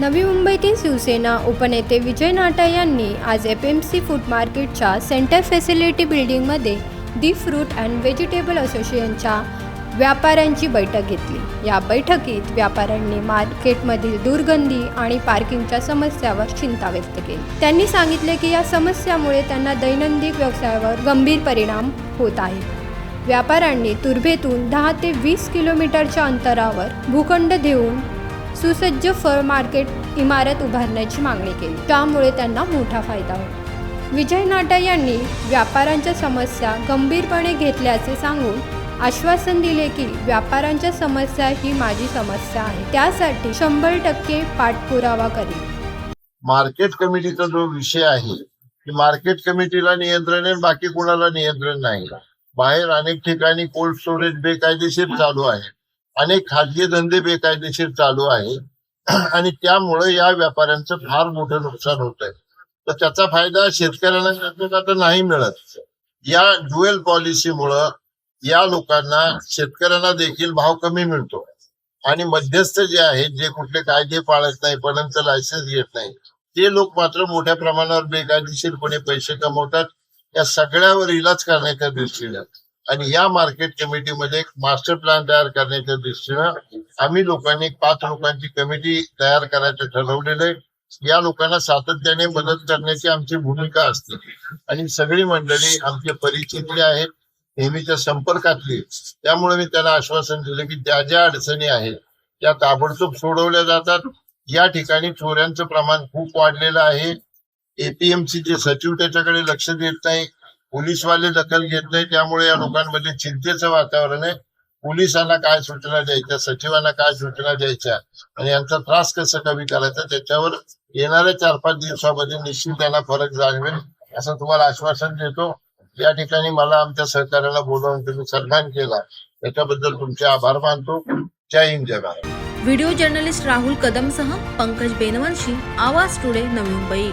नवी मुंबईतील शिवसेना उपनेते विजय नाटा यांनी आज एफ एम सी फूड मार्केटच्या सेंटर फॅसिलिटी बिल्डिंगमध्ये दी फ्रूट अँड व्हेजिटेबल असोसिएशनच्या व्यापाऱ्यांची बैठक घेतली. या बैठकीत व्यापाऱ्यांनी मार्केटमधील दुर्गंधी आणि पार्किंगच्या समस्यावर चिंता व्यक्त केली. त्यांनी सांगितले की या समस्यामुळे त्यांना दैनंदिन व्यवसायावर गंभीर परिणाम होत आहे. व्यापाऱ्यांनी तुर्भेतून दहा ते वीस किलोमीटरच्या अंतरावर भूखंड देऊन सुसज्ज फळ मार्केट इमारत उभारण्याची मागणी केली. त्यामुळे त्यांना मोठा फायदा होईल विजय नाटा यांनी व्यापाऱ्यांच्या समस्या गंभीरपणे घेतल्याचे सांगून आश्वासन दिले की व्यापाऱ्यांच्या समस्या ही माझी समस्या आहे. त्यासाठी शंभर टक्के पाठपुरावा करेल मार्केट कमिटीचा जो विषय आहे की मार्केट कमिटीला नियंत्रण आहे बाकी कुणाला नियंत्रण नाही. बाहेर अनेक ठिकाणी कोल्ड स्टोरेज बेकायदेशीर चालू आहे. अनेक खाजगी धंदे बेकायदेशीर चालू आहे. आणि त्यामुळे या व्यापाऱ्यांचं फार मोठं नुकसान होत आहे तर त्याचा फायदा शेतकऱ्यांना तर नाही मिळत. या ज्युएल पॉलिसीमुळं या लोकांना शेतकऱ्यांना देखील भाव कमी मिळतो. आणि मध्यस्थ जे आहेत जे कुठले कायदे पाळत नाही पर्यंत लायसन्स घेत नाही ते लोक मात्र मोठ्या प्रमाणावर बेकायदेशीरपणे पैसे कमवतात. या सगळ्यावर इलाज करण्याच्या दृष्टीने आणि या मार्केट कमिटीमध्ये एक मास्टर प्लॅन तयार करण्याच्या दृष्टीनं आम्ही लोकांनी पाच लोकांची कमिटी तयार करायचं ठरवलेलं आहे. या लोकांना सातत्याने मदत करण्याची आमची भूमिका असते. आणि सगळी मंडळी आमचे परिचितले आहेत नेहमीच्या संपर्कातली त्यामुळे मी त्यांना आश्वासन दिलं की ज्या ज्या अडचणी आहेत त्या ताबडतोब सोडवल्या जातात. या ठिकाणी चोऱ्यांचं प्रमाण खूप वाढलेलं आहे. एपीएमसीचे सचिव त्याच्याकडे लक्ष देत नाही. पोलीसवाले दखल घेत नाही त्यामुळे या लोकांमध्ये चिंतेचं वातावरण आहे. पोलिसांना काय सूचना द्यायच्या सचिवांना काय सूचना द्यायच्या आणि यांचा त्रास कसा कमी करायचा त्याच्यावर येणाऱ्या चार पाच दिवसामध्ये निश्चित त्यांना फरक जाणवेल असं तुम्हाला आश्वासन देतो. या ठिकाणी मला आमच्या सहकार्याला बोलावून तुम्ही सन्मान केला. त्याच्याबद्दल तुमचे आभार मानतो. जय हिंद जय भारत. व्हिडिओ जर्नलिस्ट राहुल कदमसह पंकज बेनवंशी आवाज टुडे नवी मुंबई.